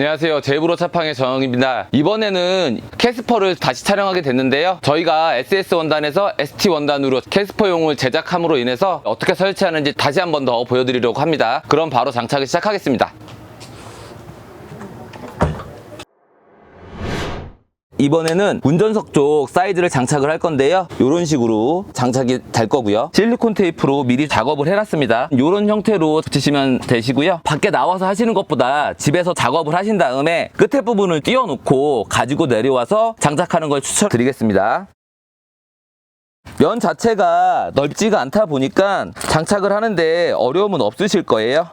안녕하세요. 제브로 차팡의 정입니다. 이번에는 캐스퍼를 다시 촬영하게 됐는데요. 저희가 SS 원단에서 ST 원단으로 캐스퍼용을 제작함으로 인해서 어떻게 설치하는지 다시 한 번 더 보여드리려고 합니다. 그럼 바로 장착을 시작하겠습니다. 이번에는 운전석 쪽 사이드를 장착을 할 건데요. 이런 식으로 장착이 될 거고요. 실리콘 테이프로 미리 작업을 해놨습니다. 이런 형태로 붙이시면 되시고요. 밖에 나와서 하시는 것보다 집에서 작업을 하신 다음에 끝에 부분을 띄워놓고 가지고 내려와서 장착하는 걸 추천드리겠습니다. 면 자체가 넓지가 않다 보니까 장착을 하는데 어려움은 없으실 거예요.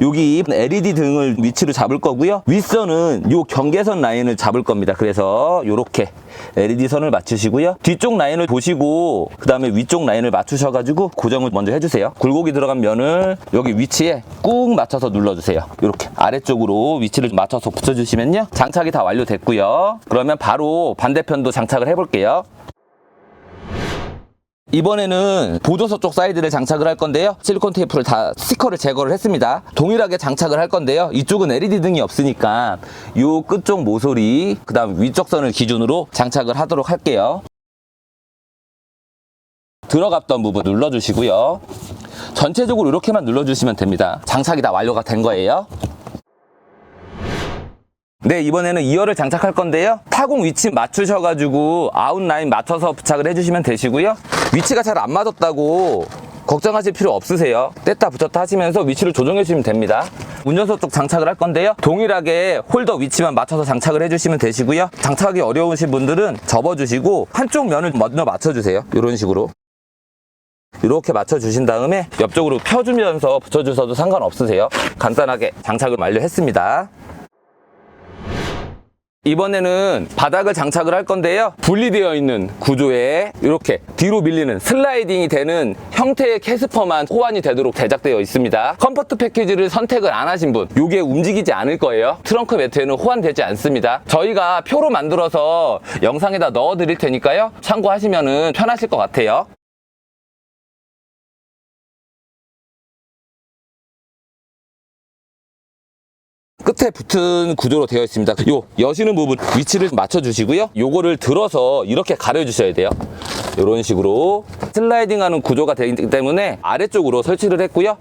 여기 LED 등을 위치로 잡을 거고요. 윗선은 요 경계선 라인을 잡을 겁니다. 그래서 요렇게 LED 선을 맞추시고요. 뒤쪽 라인을 보시고 그 다음에 위쪽 라인을 맞추셔가지고 고정을 먼저 해주세요. 굴곡이 들어간 면을 여기 위치에 꾹 맞춰서 눌러주세요. 이렇게 아래쪽으로 위치를 맞춰서 붙여주시면요. 장착이 다 완료됐고요. 그러면 바로 반대편도 장착을 해볼게요. 이번에는 보조서 쪽 사이드를 장착을 할 건데요. 실리콘 테이프를 다 스티커를 제거를 했습니다. 동일하게 장착을 할 건데요. 이쪽은 LED 등이 없으니까 요 끝쪽 모서리, 그 다음 위쪽 선을 기준으로 장착을 하도록 할게요. 들어갔던 부분 눌러주시고요. 전체적으로 이렇게만 눌러주시면 됩니다. 장착이 다 완료가 된 거예요. 네, 이번에는 2열을 장착할 건데요. 타공 위치 맞추셔가지고 아웃라인 맞춰서 부착을 해주시면 되시고요. 위치가 잘 안 맞았다고 걱정하실 필요 없으세요. 뗐다 붙였다 하시면서 위치를 조정해 주시면 됩니다. 운전석 쪽 장착을 할 건데요. 동일하게 홀더 위치만 맞춰서 장착을 해주시면 되시고요. 장착하기 어려우신 분들은 접어주시고 한쪽 면을 먼저 맞춰주세요. 이런 식으로. 이렇게 맞춰주신 다음에 옆쪽으로 펴주면서 붙여주셔도 상관없으세요. 간단하게 장착을 완료했습니다. 이번에는 바닥을 장착을 할 건데요. 분리되어 있는 구조에 이렇게 뒤로 밀리는 슬라이딩이 되는 형태의 캐스퍼만 호환이 되도록 제작되어 있습니다. 컴포트 패키지를 선택을 안 하신 분, 이게 움직이지 않을 거예요. 트렁크 매트에는 호환되지 않습니다. 저희가 표로 만들어서 영상에다 넣어 드릴 테니까요. 참고하시면 편하실 것 같아요. 끝에 붙은 구조로 되어 있습니다. 요 여시는 부분 위치를 맞춰 주시고요. 요거를 들어서 이렇게 가려 주셔야 돼요. 이런 식으로 슬라이딩 하는 구조가 되기 때문에 아래쪽으로 설치를 했고요.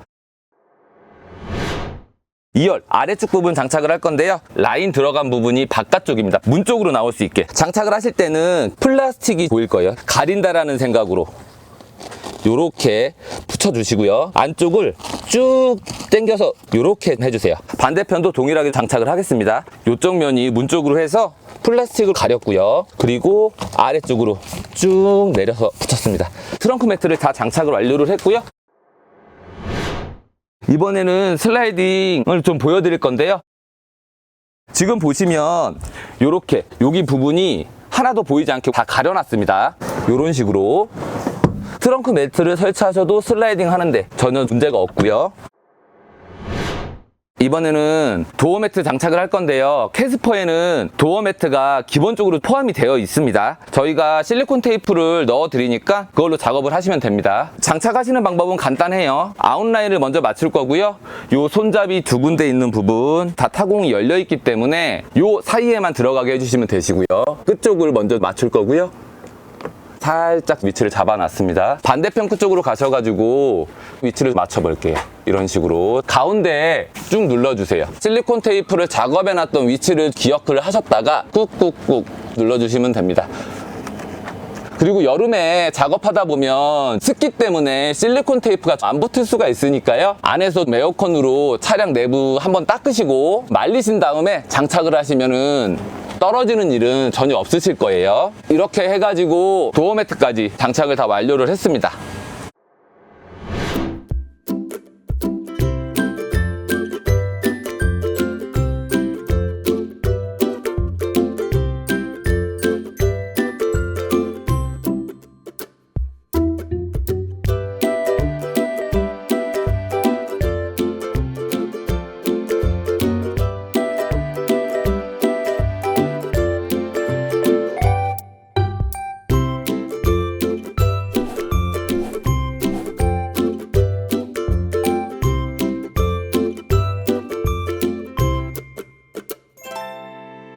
2열 아래쪽 부분 장착을 할 건데요. 라인 들어간 부분이 바깥쪽입니다. 문 쪽으로 나올 수 있게 장착을 하실 때는 플라스틱이 보일 거예요. 가린다라는 생각으로 요렇게 붙여주시고요. 안쪽을 쭉 당겨서 요렇게 해주세요. 반대편도 동일하게 장착을 하겠습니다. 요쪽 면이 문 쪽으로 해서 플라스틱을 가렸고요. 그리고 아래쪽으로 쭉 내려서 붙였습니다. 트렁크 매트를 다 장착을 완료를 했고요. 이번에는 슬라이딩을 좀 보여드릴 건데요. 지금 보시면 요렇게 여기 부분이 하나도 보이지 않게 다 가려놨습니다. 요런 식으로 트렁크 매트를 설치하셔도 슬라이딩 하는데 전혀 문제가 없고요. 이번에는 도어 매트 장착을 할 건데요. 캐스퍼에는 도어 매트가 기본적으로 포함이 되어 있습니다. 저희가 실리콘 테이프를 넣어 드리니까 그걸로 작업을 하시면 됩니다. 장착하시는 방법은 간단해요. 아웃라인을 먼저 맞출 거고요. 요 손잡이 두 군데 있는 부분 다 타공이 열려 있기 때문에 요 사이에만 들어가게 해주시면 되시고요. 끝쪽을 먼저 맞출 거고요. 살짝 위치를 잡아놨습니다. 반대편 끝쪽으로 가셔가지고 위치를 맞춰볼게요. 이런 식으로 가운데 쭉 눌러주세요. 실리콘 테이프를 작업해놨던 위치를 기억을 하셨다가 꾹꾹꾹 눌러주시면 됩니다. 그리고 여름에 작업하다 보면 습기 때문에 실리콘 테이프가 안 붙을 수가 있으니까요. 안에서 에어컨으로 차량 내부 한번 닦으시고 말리신 다음에 장착을 하시면은 떨어지는 일은 전혀 없으실 거예요. 이렇게 해가지고 도어 매트까지 장착을 다 완료를 했습니다.